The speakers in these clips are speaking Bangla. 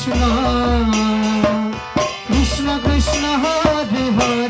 कृष्ण। कृष्ण कृष्ण कृष्णः विहा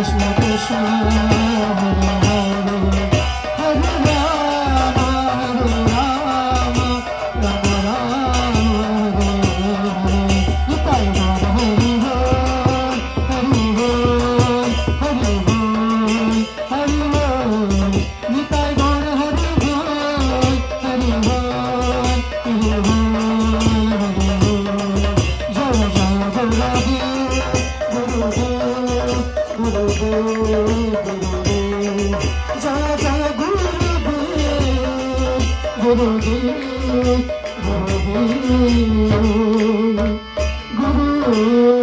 কৃষ্ণ কৃষ্ণ जा जा गुरु गुरु गुरु गुरु गुरु